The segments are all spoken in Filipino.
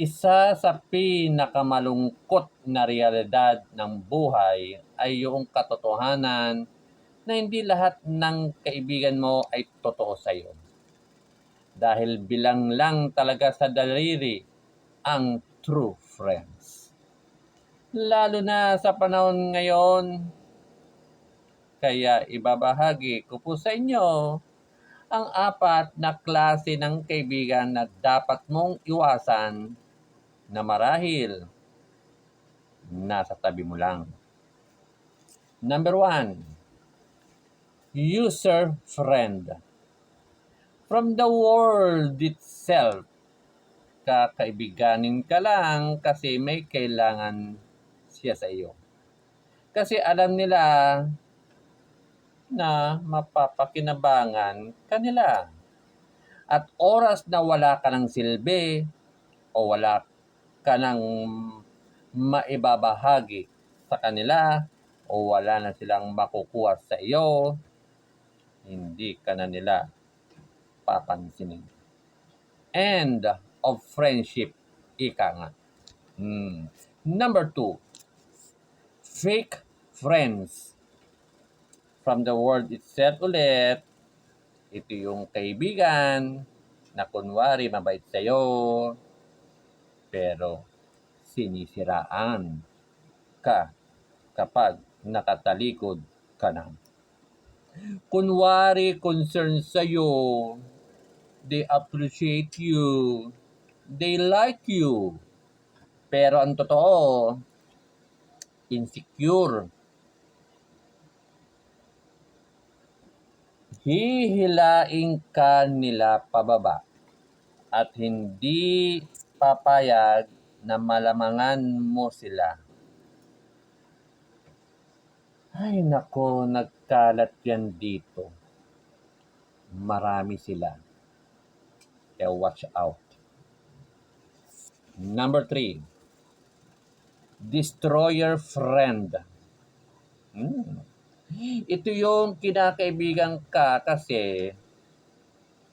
Isa sa pinakamalungkot na realidad ng buhay ay yung katotohanan na hindi lahat ng kaibigan mo ay totoo sa iyo. Dahil bilang lang talaga sa daliri ang true friends. Lalo na sa panahon ngayon, kaya ibabahagi ko po sa inyo ang apat na klase ng kaibigan na dapat mong iwasan na marahil nasa tabi mo lang. Number one, user friend. From the world itself, kakaibiganin ka lang kasi may kailangan siya sa iyo. Kasi alam nila na mapapakinabangan kanila. At oras na wala ka ng silbi o wala ka ng maibabahagi sa kanila o wala na silang makukuha sa iyo, hindi ka na nila papansinin. End of friendship, ika nga. Hmm. Number two, fake friends from the word itself ulit, ito yung kaibigan na kunwari mabait sa'yo, pero sinisiraan ka kapag nakatalikod ka na. Kunwari concern sa'yo, they appreciate you, they like you, pero ang totoo, insecure hihilain ka nila pababa at hindi papayag na malamangan mo sila. Ay nako, nagkalat yan dito. Marami sila. Kaya watch out. Number three, destroyer friend. Hmm. Ito yung kinakaibigan ka kasi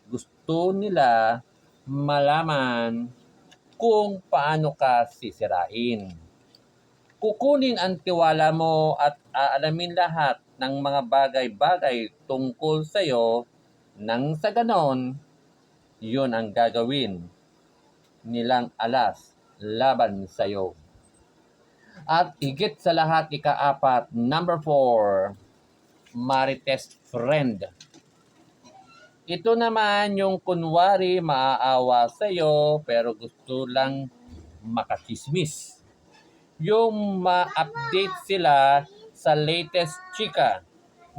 gusto nila malaman kung paano ka sisirain. Kukunin ang tiwala mo at aalamin lahat ng mga bagay-bagay tungkol sa iyo nang sa ganon, yun ang gagawin nilang alas laban sa iyo. At higit sa lahat, ikaapat, number four, marites friend. Ito naman yung kunwari maaawa sa iyo pero gusto lang makakismis. Yung ma-update sila sa latest chika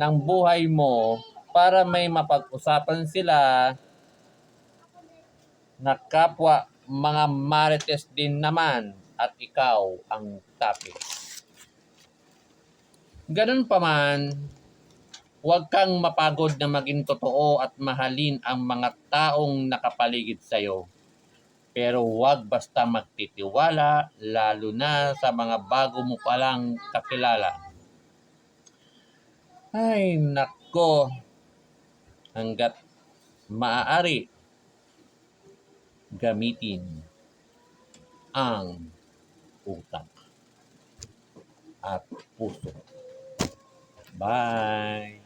ng buhay mo para may mapag-usapan sila na kapwa mga marites din naman at ikaw ang topic. Ganun pa man, huwag kang mapagod na maging totoo at mahalin ang mga taong nakapaligid sa iyo. Pero huwag basta magtitiwala, lalo na sa mga bago mo palang kakilala. Ay, nako. Hanggat maaari, gamitin ang utak at puso. Bye!